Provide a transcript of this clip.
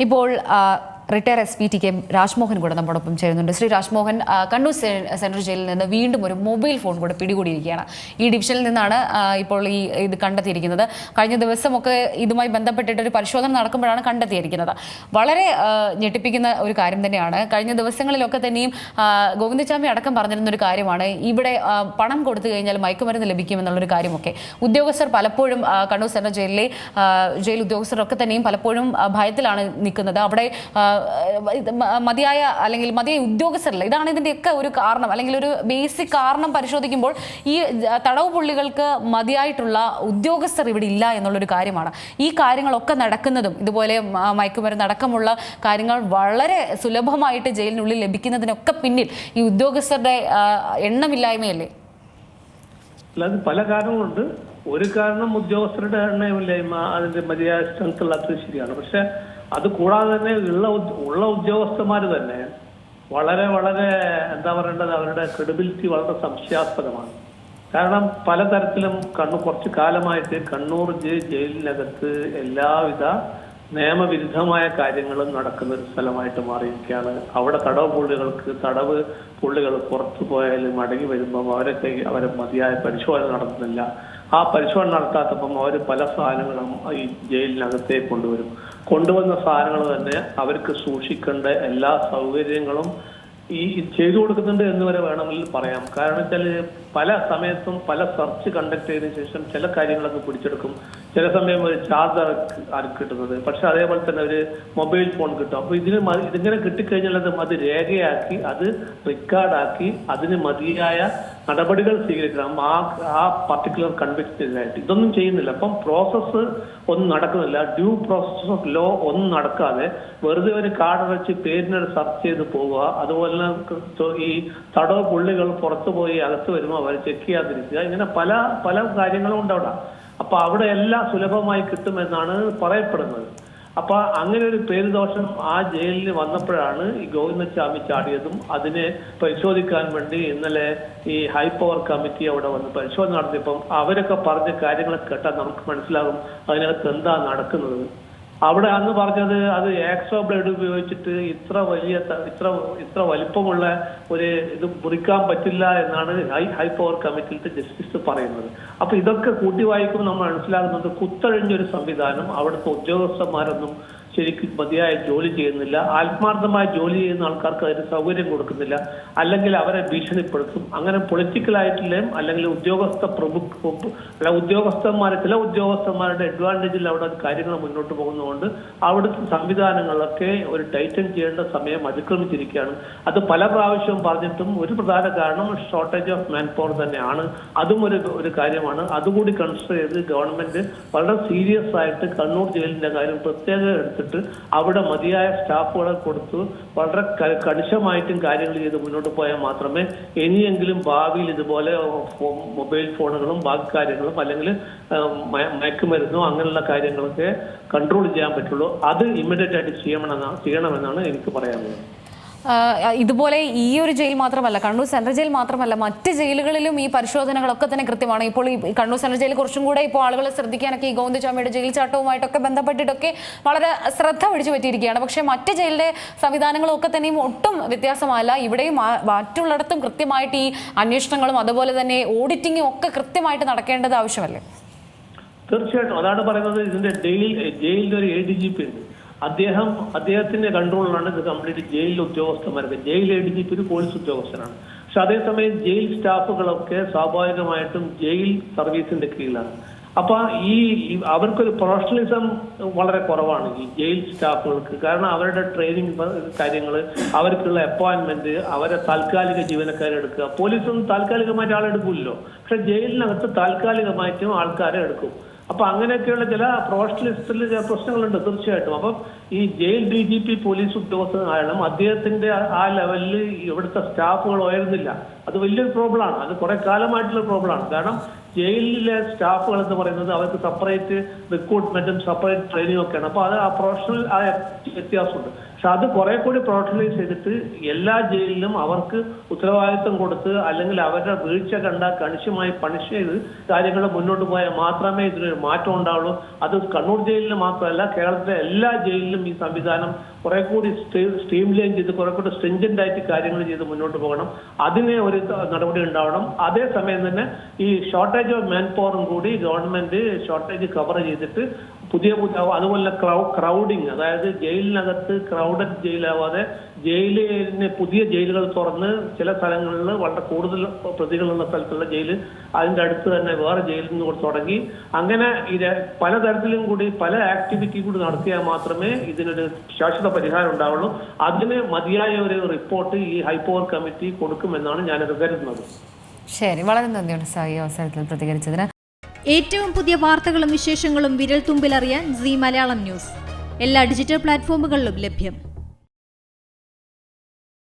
ഇപ്പോൾ retire S P T K Rajmohan കൂടെ നമ്മോടൊപ്പം ചേരുന്നുണ്ട്. ശ്രീ രാജ്മോഹൻ കണ്ണൂർ സെൻട്രൽ ജയിലിൽ നിന്ന് വീണ്ടും ഒരു മൊബൈൽ ഫോൺ കൂടെ പിടികൂടിയിരിക്കുകയാണ്. ഈ ഡിവിഷനിൽ നിന്നാണ് ഇപ്പോൾ ഈ ഇത് കണ്ടെത്തിയിരിക്കുന്നത്. കഴിഞ്ഞ ദിവസമൊക്കെ ഇതുമായി ബന്ധപ്പെട്ടിട്ട് ഒരു പരിശോധന നടക്കുമ്പോഴാണ് കണ്ടെത്തിയിരിക്കുന്നത്. വളരെ ഞെട്ടിപ്പിക്കുന്ന ഒരു കാര്യം തന്നെയാണ്. കഴിഞ്ഞ ദിവസങ്ങളിലൊക്കെ തന്നെയും ഗോവിന്ദസ്വാമി അടക്കം പറഞ്ഞിരുന്ന ഒരു കാര്യമാണ്. ഇവിടെ പണം കൊടുത്തു കഴിഞ്ഞാൽ മയക്കുമരുന്ന് ലഭിക്കുമെന്നുള്ളൊരു കാര്യമൊക്കെ. ഉദ്യോഗസ്ഥർ പലപ്പോഴും കണ്ണൂർ സെൻട്രൽ ജയിലിലെ ജയിൽ ഉദ്യോഗസ്ഥരൊക്കെ തന്നെയും പലപ്പോഴും ഭയത്തിലാണ് നിൽക്കുന്നത്. അവിടെ മതിയായ അല്ലെങ്കിൽ മതിയായ ഉദ്യോഗസ്ഥരല്ല. ഇതാണ് ഇതിന്റെയൊക്കെ ഒരു കാരണം. അല്ലെങ്കിൽ ഒരു ബേസിക് കാരണം പരിശോധിക്കുമ്പോൾ ഈ തടവ് പുള്ളികൾക്ക് മതിയായിട്ടുള്ള ഉദ്യോഗസ്ഥർ ഇവിടെ ഇല്ല എന്നുള്ളൊരു കാര്യമാണ്. ഈ കാര്യങ്ങളൊക്കെ നടക്കുന്നതും ഇതുപോലെ മയക്കുമരുന്ന് അടക്കമുള്ള കാര്യങ്ങൾ വളരെ സുലഭമായിട്ട് ജയിലിനുള്ളിൽ ലഭിക്കുന്നതിനൊക്കെ പിന്നിൽ ഈ ഉദ്യോഗസ്ഥരുടെ എണ്ണമില്ലായ്മയല്ലേ? അല്ലാതെ പല കാരണങ്ങളുണ്ട്. ഒരു കാരണം ഉദ്യോഗസ്ഥരുടെ എണ്ണമില്ലായ്മ അതിന്റെ മതിയായ സ്ട്രെങ്ത് ഉള്ളത് ശരിയാണ്. പക്ഷെ അത് കൂടാതെ തന്നെ ഉള്ള ഉള്ള ഉദ്യോഗസ്ഥന്മാർ തന്നെ വളരെ വളരെ എന്താ പറയേണ്ടത് അവരുടെ ക്രെഡിബിലിറ്റി വളരെ സംശയാസ്പദമാണ്. കാരണം പലതരത്തിലും കണ്ണു കുറച്ച് കാലമായിട്ട് കണ്ണൂർ ജയിലിനകത്ത് എല്ലാവിധ നിയമവിരുദ്ധമായ കാര്യങ്ങളും നടക്കുന്ന ഒരു സ്ഥലമായിട്ട് മാറിയിരിക്കുകയാണ്. അവിടെ തടവ് പുള്ളികൾക്ക് തടവ് പുള്ളികൾ പുറത്തു പോയാലും മടങ്ങി വരുമ്പം അവരൊക്കെ അവരെ മതിയായ പരിശോധന നടത്തുന്നില്ല. ആ പരിശോധന നടത്താത്തപ്പം അവർ പല സാധനങ്ങളും ഈ ജയിലിനകത്തെ കൊണ്ടുവരും. കൊണ്ടുവന്ന സാധനങ്ങൾ തന്നെ അവർക്ക് സൂക്ഷിക്കേണ്ട എല്ലാ സൗകര്യങ്ങളും ഈ ചെയ്തു കൊടുക്കുന്നുണ്ട് എന്ന് വരെ വേണമെങ്കിൽ പറയാം. കാരണം വെച്ചാൽ പല സമയത്തും പല സെർച്ച് കണ്ടക്ട് ചെയ്തതിനു ശേഷം ചില കാര്യങ്ങളൊക്കെ പിടിച്ചെടുക്കും. ചില സമയം ഒരു ചാർജർ ആർക്ക് കിട്ടുന്നത്. പക്ഷെ അതേപോലെ തന്നെ ഒരു മൊബൈൽ ഫോൺ കിട്ടും. അപ്പൊ ഇതിന് ഇതിങ്ങനെ കിട്ടിക്കഴിഞ്ഞാൽ അത് അത് രേഖയാക്കി അത് റെക്കോർഡാക്കി അതിന് മതിയായ നടപടികൾ സ്വീകരിക്കണം. ആ ആ പർട്ടിക്കുലർ കൺവിക്ഷനായിട്ട് ഇതൊന്നും ചെയ്യുന്നില്ല. അപ്പം പ്രോസസ്സ് ഒന്നും നടക്കുന്നില്ല. ഡ്യൂ പ്രോസസ് ഓഫ് ലോ ഒന്നും നടക്കാതെ വെറുതെ ഒരു കാർഡ് വെച്ച് പേരിനൊരു സെർച്ച് ചെയ്ത് പോവുക. അതുപോലെ ഈ തടവ് പുള്ളികൾ പുറത്തു പോയി അകത്ത് വരുമ്പോൾ അവർ ചെക്ക് ചെയ്യാതിരിക്കുക. ഇങ്ങനെ പല പല കാര്യങ്ങളും ഉണ്ട് അവിടെ. അപ്പൊ അവിടെ എല്ലാം സുലഭമായി കിട്ടുമെന്നാണ് പറയപ്പെടുന്നത്. അപ്പൊ അങ്ങനെ ഒരു പേരുദോഷം ആ ജയിലിൽ വന്നപ്പോഴാണ് ഈ ഗോവിന്ദസ്വാമി ചാടിയതും അതിനെ പരിശോധിക്കാൻ വേണ്ടി ഇന്നലെ ഈ ഹൈ പവർ കമ്മിറ്റി അവിടെ വന്ന് പരിശോധന നടത്തിയപ്പം അവരൊക്കെ പറഞ്ഞ കാര്യങ്ങളൊക്കെ കേട്ടാൽ നമുക്ക് മനസ്സിലാകും അതിനകത്ത് എന്താ നടക്കുന്നത്. അവിടെ അന്ന് പറഞ്ഞത് അത് ആക്സോ ബ്ലേഡ് ഉപയോഗിച്ചിട്ട് ഇത്ര വലിയ ഇത്ര ഇത്ര വലിപ്പമുള്ള ഒരു ഇത് മുറിക്കാൻ പറ്റില്ല എന്നാണ് ഹൈ ഹൈ പവർ കമ്മിറ്റിയിലത്തെ ജസ്റ്റിസ് പറയുന്നത്. അപ്പൊ ഇതൊക്കെ കൂട്ടി വായിക്കുമ്പോൾ നമ്മൾ മനസ്സിലാകുന്നത് കുത്തഴിഞ്ഞൊരു സംവിധാനം അവിടുത്തെ ഉദ്യോഗസ്ഥന്മാരൊന്നും ശരിക്കും മതിയായ ജോലി ചെയ്യുന്നില്ല ആത്മാർത്ഥമായ ജോലി ചെയ്യുന്ന ആൾക്കാർക്ക് അതിന് സൗകര്യം കൊടുക്കുന്നില്ല അല്ലെങ്കിൽ അവരെ ഭീഷണിപ്പെടുത്തും. അങ്ങനെ പൊളിറ്റിക്കലായിട്ടുള്ള അല്ലെങ്കിൽ ഉദ്യോഗസ്ഥ പ്രമുഖ അല്ല ഉദ്യോഗസ്ഥന്മാരെ ചില ഉദ്യോഗസ്ഥന്മാരുടെ അഡ്വാന്റേജിൽ അവിടെ കാര്യങ്ങൾ മുന്നോട്ട് പോകുന്നതുകൊണ്ട് അവിടുത്തെ സംവിധാനങ്ങളൊക്കെ ഒരു ടൈറ്റൻ ചെയ്യേണ്ട സമയം അതിക്രമിച്ചിരിക്കുകയാണ്. അത് പല പ്രാവശ്യവും പറഞ്ഞിട്ടും ഒരു പ്രധാന കാരണം ഷോർട്ടേജ് ഓഫ് മാൻ പവർ തന്നെയാണ്. അതും ഒരു ഒരു കാര്യമാണ്. അതുകൂടി കൺസിഡർ ചെയ്ത് ഗവൺമെന്റ് വളരെ സീരിയസ് ആയിട്ട് കണ്ണൂർ ജയിലിന്റെ കാര്യം പ്രത്യേകം എടുത്തിട്ട് അവിടെ മതിയായ സ്റ്റാഫുകളെ കൊടുത്ത് വളരെ കണിശമായിട്ടും കാര്യങ്ങൾ ചെയ്ത് മുന്നോട്ട് പോയാൽ മാത്രമേ ഇനിയെങ്കിലും ഭാവിയിൽ ഇതുപോലെ മൊബൈൽ ഫോണുകളും ബാക്കി കാര്യങ്ങളും അല്ലെങ്കിൽ മയ- മയക്കുമരുന്നോ അങ്ങനെയുള്ള കാര്യങ്ങളൊക്കെ കൺട്രോൾ ചെയ്യാൻ പറ്റുള്ളൂ. അത് ഇമ്മീഡിയറ്റ് ആയിട്ട് ചെയ്യണമെന്നാണ് ചെയ്യണമെന്നാണ് എനിക്ക് പറയാനുള്ളത്. ഇതുപോലെ ഈ ഒരു ജയിൽ മാത്രമല്ല കണ്ണൂർ സെൻട്രൽ ജയിൽ മാത്രമല്ല മറ്റ് ജയിലുകളിലും ഈ പരിശോധനകളൊക്കെ തന്നെ കൃത്യമാണ്. ഇപ്പോൾ ഈ കണ്ണൂർ സെൻട്രൽ ജയിൽ കുറച്ചും കൂടെ ഇപ്പോൾ ആളുകൾ ശ്രദ്ധിക്കാനൊക്കെ ഈ ഗോവിന്ദ്ചാമിയുടെ ജയിൽ ചാട്ടവുമായിട്ടൊക്കെ ബന്ധപ്പെട്ടിട്ടൊക്കെ വളരെ ശ്രദ്ധ പിടിച്ചു പറ്റിയിരിക്കുകയാണ്. പക്ഷേ മറ്റ് ജയിലിലെ സംവിധാനങ്ങളൊക്കെ തന്നെയും ഒട്ടും വ്യത്യാസമല്ല ഇവിടെയും മറ്റുള്ളിടത്തും കൃത്യമായിട്ട് ഈ അന്വേഷണങ്ങളും അതുപോലെ തന്നെ ഓഡിറ്റിങ്ങും ഒക്കെ കൃത്യമായിട്ട് നടക്കേണ്ടത് ആവശ്യമല്ലേ? തീർച്ചയായിട്ടും. അതാണ് പറയുന്നത് ഇതിന്റെ ജയിൽ ജയിലിന്റെ ഒരു എ ഡി ജി പി ഉണ്ട്. അദ്ദേഹം അദ്ദേഹത്തിന്റെ കൺട്രോളിലാണ് ഇത് കംപ്ലീറ്റ് ജയിലിലെ ഉദ്യോഗസ്ഥന്മാർക്ക് ജയിൽ എ ഒരു പോലീസ് ഉദ്യോഗസ്ഥനാണ്. പക്ഷെ അതേസമയം ജയിൽ സ്റ്റാഫുകളൊക്കെ സ്വാഭാവികമായിട്ടും ജയിൽ സർവീസിന്റെ കീഴിലാണ്. അപ്പൊ ഈ അവർക്കൊരു പ്രൊഫഷണലിസം വളരെ കുറവാണ് ഈ ജയിൽ സ്റ്റാഫുകൾക്ക്. കാരണം അവരുടെ ട്രെയിനിങ് കാര്യങ്ങൾ അവർക്കുള്ള അപ്പോയിന്റ്മെന്റ് അവരെ താൽക്കാലിക ജീവനക്കാരെ എടുക്കുക. പോലീസൊന്നും താൽക്കാലികമായിട്ട് ആളെടുക്കില്ലല്ലോ പക്ഷെ ജയിലിനകത്ത് താൽക്കാലികമായിട്ടും ആൾക്കാരെ എടുക്കും. അപ്പൊ അങ്ങനെയൊക്കെയുള്ള ചില പ്രൊഫഷണലിസ്റ്റിൽ ചില പ്രശ്നങ്ങളുണ്ട് തീർച്ചയായിട്ടും. അപ്പം ഈ jail D G P police ഉദ്യോഗസ്ഥനായാലും അദ്ദേഹത്തിന്റെ ആ- ലെവലിൽ ഇവിടുത്തെ സ്റ്റാഫുകൾ ഉയരുന്നില്ല. അത് വലിയൊരു പ്രോബ്ലമാണ് അത് കുറെ കാലമായിട്ടുള്ള പ്രോബ്ലമാണ് കാരണം ജയിലിലെ സ്റ്റാഫുകൾ എന്ന് പറയുന്നത് അവർക്ക് സെപ്പറേറ്റ് റിക്രൂട്ട്മെന്റും സെപ്പറേറ്റ് ട്രെയിനിങ്ങും ഒക്കെയാണ്. അപ്പോൾ അത് ആ പ്രൊഫഷണൽ ആ വ്യത്യാസമുണ്ട്. പക്ഷെ അത് കുറെ കൂടി പ്രൊഫഷണലൈസ് ചെയ്തിട്ട് എല്ലാ ജയിലിലും അവർക്ക് ഉത്തരവാദിത്വം കൊടുത്ത് അല്ലെങ്കിൽ അവരുടെ വീഴ്ച കണ്ട കണിശമായി പണിഷ് ചെയ്ത് കാര്യങ്ങൾ മുന്നോട്ട് പോയാൽ മാത്രമേ ഇതിനൊരു മാറ്റം ഉണ്ടാവുള്ളൂ. അത് കണ്ണൂർ ജയിലിൽ മാത്രമല്ല കേരളത്തിലെ എല്ലാ ജയിലിലും ഈ സംവിധാനം കുറെ കൂടി സ്ട്രീം ലൈൻ ചെയ്ത് കുറെ കൂടി സ്ട്രിഞ്ചന്റ് ആയിട്ട് കാര്യങ്ങൾ ചെയ്ത് മുന്നോട്ട് പോകണം. അതിനെ ഒരു നടപടി ഉണ്ടാവണം. അതേസമയം തന്നെ ഈ ഷോർട്ടേജ് ഓഫ് മാൻ പവറും കൂടി ഗവൺമെന്റ് ഷോർട്ടേജ് കവർ ചെയ്തിട്ട് പുതിയ പുതിയ അതുപോലെ ക്രൗഡിങ് അതായത് ജയിലിനകത്ത് ക്രൗഡഡ് ജയിലാവാതെ ജയിലിന് പുതിയ ജയിലുകൾ തുറന്ന് ചില സ്ഥലങ്ങളിൽ വളരെ കൂടുതൽ പ്രതികളുള്ള സ്ഥലത്തുള്ള ജയിൽ അതിന്റെ അടുത്ത് തന്നെ വേറെ ജയിലിൽ നിന്ന് തുടങ്ങി. അങ്ങനെ ഇത് പലതരത്തിലും കൂടി പല ആക്ടിവിറ്റിയും കൂടി നടത്തിയാൽ മാത്രമേ ഇതിനൊരു ശാശ്വത പരിഹാരം ഉണ്ടാവുള്ളൂ. അതിന് മതിയായ ഒരു റിപ്പോർട്ട് ഈ ഹൈപ്പവർ കമ്മിറ്റി കൊടുക്കുമെന്നാണ് ഞാനത് കരുതുന്നത്. ശരി വളരെ നന്ദിയുണ്ട് ഈ അവസരത്തിൽ പ്രതികരിച്ചതിന്. ഏറ്റവും പുതിയ വാർത്തകളും വിശേഷങ്ങളും വിരൽ തുമ്പിലറിയാൻ സി മലയാളം ന്യൂസ്. എല്ലാ ഡിജിറ്റൽ പ്ലാറ്റ്ഫോമുകളിലും ലഭ്യം.